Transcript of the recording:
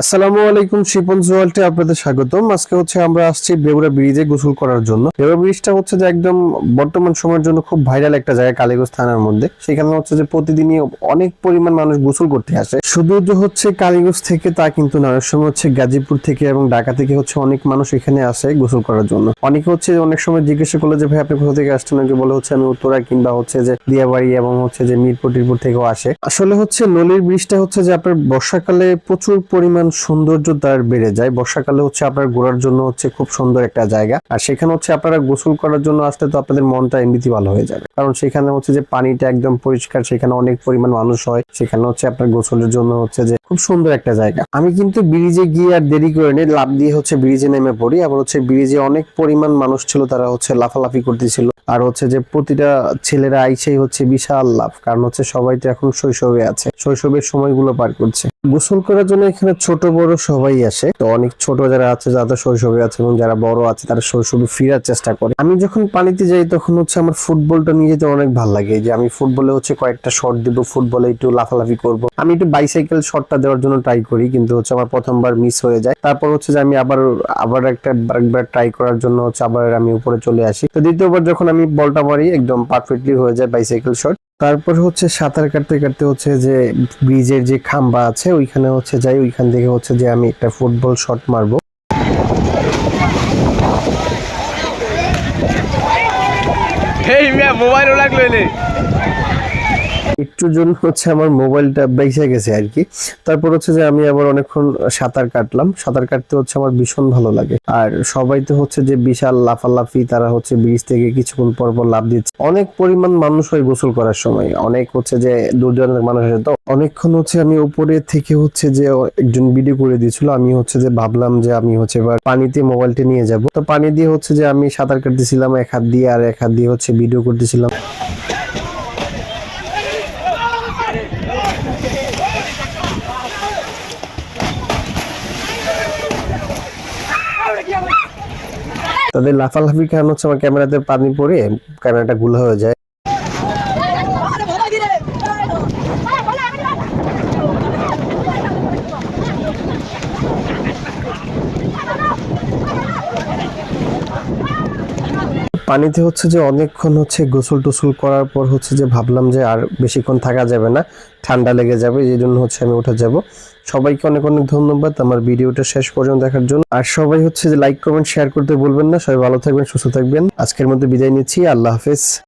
আসসালামু আলাইকুম, শিপন জোয়াল্টে আপনাদের স্বাগতম। আজকে হচ্ছে আমরা আসছি বেগুড়া ব্রিজে গোসল করার জন্য। বেগুড়া ব্রিজটা হচ্ছে যে একদম বর্তমান সময়ের জন্য খুব ভাইরাল একটা জায়গা, কালীগঞ্জ থানার মধ্যে। সেখানে হচ্ছে যে প্রতিদিনই অনেক পরিমাণ মানুষ গোসল করতে আসে। শুধু যে হচ্ছে কালীগঞ্জ থেকে তা কিন্তু না সময় হচ্ছে গাজীপুর থেকে এবং ঢাকা থেকে হচ্ছে অনেক মানুষ এখানে আসে গোসল করার জন্য। অনেকে হচ্ছে অনেক সময় জিজ্ঞাসা করলে যে, ভাই, আপনি কোথা থেকে আসছেন? বলে হচ্ছে, আমি উত্তরা কিংবা হচ্ছে যে দিয়াবাড়ি এবং হচ্ছে যে মিরপুর টিরপুর থেকেও আসে। আসলে হচ্ছে নলির ব্রিজটা হচ্ছে যে আপনার বর্ষাকালে প্রচুর পরিমাণ সৌন্দর্য তার বেড়ে যায়। বর্ষাকালে হচ্ছে আপনার ঘোরার জন্য হচ্ছে খুব সুন্দর একটা জায়গা। আর সেখানে হচ্ছে আপনারা গোসল করার জন্য আসলে তো আপনাদের মনটা এমনিতেই ভালো হয়ে যাবে। কারণ সেখানে হচ্ছে যে পানিটা একদম পরিষ্কার, সেখানে অনেক পরিমাণ মানুষ হয়। সেখানে হচ্ছে আপনার গোসলের জন্য হচ্ছে যে খুব সুন্দর একটা জায়গা। আমি কিন্তু ব্রিজে গিয়ে আর দেরি করে নিই লাভ দিয়ে হচ্ছে ব্রিজে নেমে পড়ি। আবার হচ্ছে ব্রিজে অনেক পরিমাণ মানুষ ছিল, তারা হচ্ছে লাফালাফি করতেছিল। আর হচ্ছে যে প্রতিটা ছেলেরা আইসেই হচ্ছে বিশাল লাভ কারণ হচ্ছে সবাই তো এখন শৈশবে আছে, শৈশবের সময়গুলো পার করছে। গোসল করার জন্য এখানে ছোট বড় সবাই আসে তো অনেক ছোট যারা আছে যারা শৈশবে আছে এবং যারা বড় আছে, তারা শৈশবে ফেরার চেষ্টা করে। আমি যখন পানিতে যাই, তখন হচ্ছে আমার ফুটবলটা নিয়ে যেতে অনেক ভালো লাগে। যে আমি ফুটবলে হচ্ছে কয়েকটা শট দিব, ফুটবলে একটু লাফালাফি করব। আমি একটু বাইসাইকেল শটটা দেওয়ার জন্য ট্রাই করি, কিন্তু হচ্ছে আমার প্রথমবার মিস হয়ে যায়। তারপর হচ্ছে যে আমি আবার আবার একটা একবার ট্রাই করার জন্য হচ্ছে আবার আমি উপরে চলে আসি। তো দ্বিতীয়বার যখন আমি বলটা মারি, একদম পারফেক্টলি হয়ে যায় বাইসাইকেল শট তারপর হচ্ছে সাঁতার কাটতে কাটতে হচ্ছে যে ব্রিজের যে খাম্বা আছে, ওইখানে হচ্ছে যাই, ওইখান থেকে হচ্ছে যে আমি একটা ফুটবল শট মারবো। এই মিয়া মোবাইল লাগল এনে। একটু জন্য হচ্ছে আমার মোবাইলটা বেঁচে গেছে আর কি। তারপর হচ্ছে যে আমি আবার অনেকক্ষণ সাঁতার কাটলাম। সাঁতার কাটতে হচ্ছে আমার ভীষণ ভালো লাগে। আর সবাই তো হচ্ছে যে বিশাল লাফালাফি, তারা হচ্ছে ব্রিজ থেকে কিছুক্ষণ পর পর লাভ দিচ্ছে। অনেক পরিমাণ মানুষ হয় গোসল করার সময়। অনেক হচ্ছে যে দূর দূরান্তের মানুষ আসে তো অনেকক্ষণ হচ্ছে আমি উপরে থেকে হচ্ছে যে একজন ভিডিও করে দিয়েছিল। আমি হচ্ছে যে ভাবলাম যে আমি হচ্ছে এবার পানিতে মোবাইলটা নিয়ে যাব। তো পানি দিয়ে হচ্ছে যে আমি সাঁতার কাটতেছিলাম, এক হাত দিয়ে আর এক হাত দিয়ে হচ্ছে ভিডিও করতেছিলাম। তাদের লাফালাফি কারণ হচ্ছে আমার ক্যামেরাতে পানি পড়ে ক্যামেরাটা গুলো হয়ে যায়। পানিতে হচ্ছে যে অনেকক্ষণ হচ্ছে গোসল টোসল করার পর হচ্ছে যে ভাবলাম যে আর বেশিক্ষণ থাকা যাবে না, ঠান্ডা লেগে যাবে, এই জন্য হচ্ছে আমি উঠে যাব। সবাইকে অনেক অনেক ধন্যবাদ, আমার ভিডিওটা শেষ পর্যন্ত দেখার জন্য। আর সবাই হচ্ছে যে লাইক কমেন্ট শেয়ার করতে বলবেন না। সবাই ভালো থাকবেন, সুস্থ থাকবেন। আজকের মধ্যে বিদায় নিচ্ছি, আল্লাহ হাফেজ।